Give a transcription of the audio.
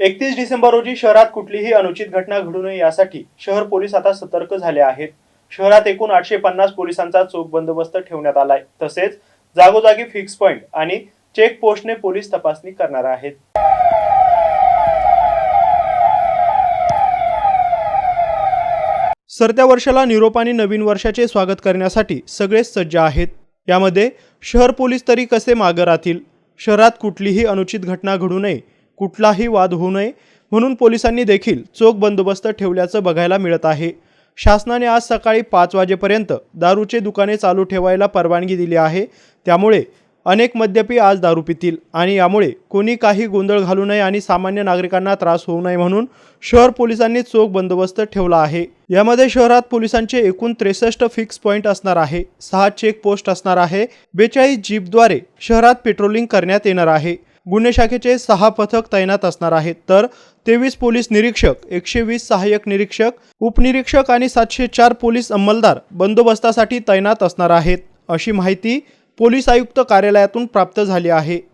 एकतीस डिसेंबर रोजी शहरात कुठलीही अनुचित घटना घडू नये यासाठी शहर पोलीस आता सतर्क झाले आहेत. शहरात एकूण आठशे पन्नास पोलिसांचा चोख बंदोबस्त ठेवण्यात आलाय. तसेच जागोजागी फिक्स पॉइंट आणि चेक पोस्टने पोलीस तपासणी करणार आहेत. सरत्या वर्षाला निरोप आणि नवीन वर्षाचे स्वागत करण्यासाठी सगळेच सज्ज आहेत. यामध्ये शहर पोलीस तरी कसे मागं राहतील? शहरात कुठलीही अनुचित घटना घडू नये कुठलाही वाद होऊ नये म्हणून पोलिसांनी देखील चोख बंदोबस्त ठेवल्याचं बघायला मिळत आहे. शासनाने आज सकाळी पाच वाजेपर्यंत दारूचे दुकाने चालू ठेवायला परवानगी दिली आहे. त्यामुळे अनेक मद्यपी आज दारू पितील आणि यामुळे कोणी काही गोंधळ घालू नये आणि सामान्य नागरिकांना त्रास होऊ नये म्हणून शहर पोलिसांनी चोख बंदोबस्त ठेवला आहे. यामध्ये शहरात पोलिसांचे एकूण त्रेसष्ट फिक्स पॉईंट असणार आहे. सहा चेक पोस्ट असणार आहे. बेचाळीस जीपद्वारे शहरात पेट्रोलिंग करण्यात येणार आहे. गुन्हे शाखेचे सहा पथक तैनात असणार आहेत. तर तेवीस पोलीस निरीक्षक एकशे वीस सहाय्यक निरीक्षक उपनिरीक्षक आणि सातशे चार पोलीस अंमलदार बंदोबस्तासाठी तैनात असणार आहेत. अशी माहिती पोलीस आयुक्त कार्यालयातून प्राप्त झाली आहे.